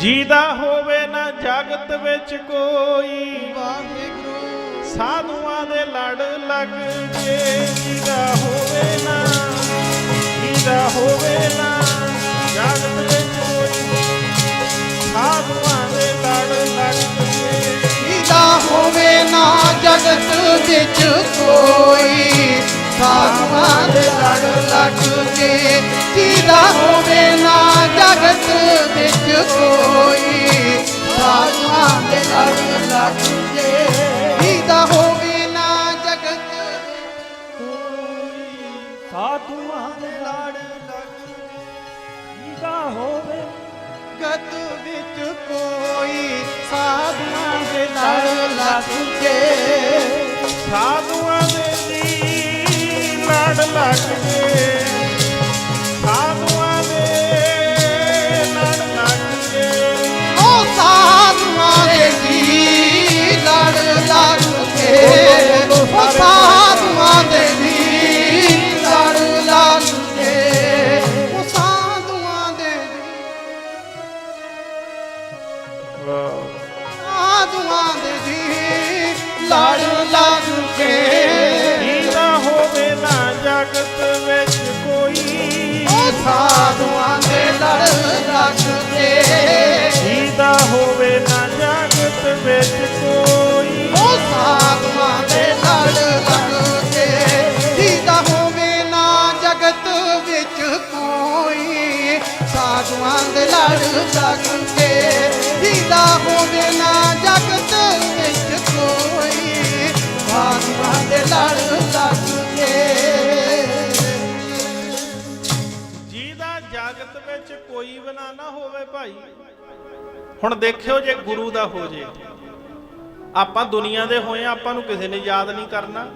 ਜੀਦਾ ਹੋਵੇ ਨਾ ਜਗਤ ਵਿੱਚ ਕੋਈ। ਵਾਹਿਗੁਰੂ। ਸਾਧੂਆਂ ਦੇ ਲੜ ਲੱਗ ਜੇ। ਜੀਦਾ ਹੋਵੇ ਨਾ ਜੀਦਾ ਹੋਵੇ ਨਾ ਜਗਤ ਵਿੱਚ ਕੋਈ। ਸਾਧੂਆਂ ਦੇ ਲੜ ਲੱਗ ਜੇ। ਜੀਦਾ ਹੋਵੇ ਨਾ ਜਗਤ ਵਿੱਚ ਕੋਈ। ਸਾਧੂਆਂ ਦੇ ਲੜ ਲੱਗ ਜੇ। ਜੀਦਾ ਹੋਵੇ ਨਾ ਲੱਗ ਜੇ ਜੀਦਾ ਹੋਵੇ ਨਾ ਜਗਤ ਸਾਧੂਆਂ ਦੇ ਲੜ ਲੱਗ ਜੀਦਾ ਹੋਵੇ। ਗਤ ਵਿੱਚ ਕੋਈ ਸਾਧੂਆਂ ਦੇ ਲੜ ਲੱਗ ਜੇ। ਸਾਧੂਆਂ ਦੇ ਲੜ ਲੱਗ ਜੇ। ਸਾਧੂਆਂ ਦੇ ਜੀ ਲੜ ਲੱਗ ਕੇ। ਜੀਦਾ ਹੋਵੇ ਨਾ ਜਗਤ ਵਿੱਚ ਕੋਈ। ਸਾਧੂਆਂ ਦੇ ਲੜ ਲੱਗ ਕੇ। ਜੀਦਾ ਹੋਵੇ ਨਾ ਜਗਤ ਵਿੱਚ ਕੋਈ। ਸਾਧੂਆਂ ਦੇ ਲੜ ਲੱਗ ਕੇ। ਜੀਦਾ ਹੋਵੇ ਨਾ ਜਗਤ ਵਿੱਚ ਸਾਧੂਆਂ ਦੇ ਲੜ ਲੱਗ ਕੇ ਜੀਦਾ ਹੋਵੇ ਨਾ ਜਗਤ ਵਿੱਚ ਕੋਈ। ਸਾਧੂਆਂ ਦੇ ਲੜ ਲੱਗ ਕੇ ਜਿਹਦਾ ਜਗਤ ਵਿੱਚ ਕੋਈ ਬਣਾ ਨਾ ਹੋਵੇ ਭਾਈ ਹੁਣ ਦੇਖਿਓ ਜੇ ਗੁਰੂ ਦਾ ਹੋ ਜੇ। ਆਪਾਂ ਦੁਨੀਆ ਦੇ ਹੋਏ ਆ, ਆਪਾਂ ਨੂੰ ਕਿਸੇ ਨੇ ਯਾਦ ਨਹੀਂ ਕਰਨਾ।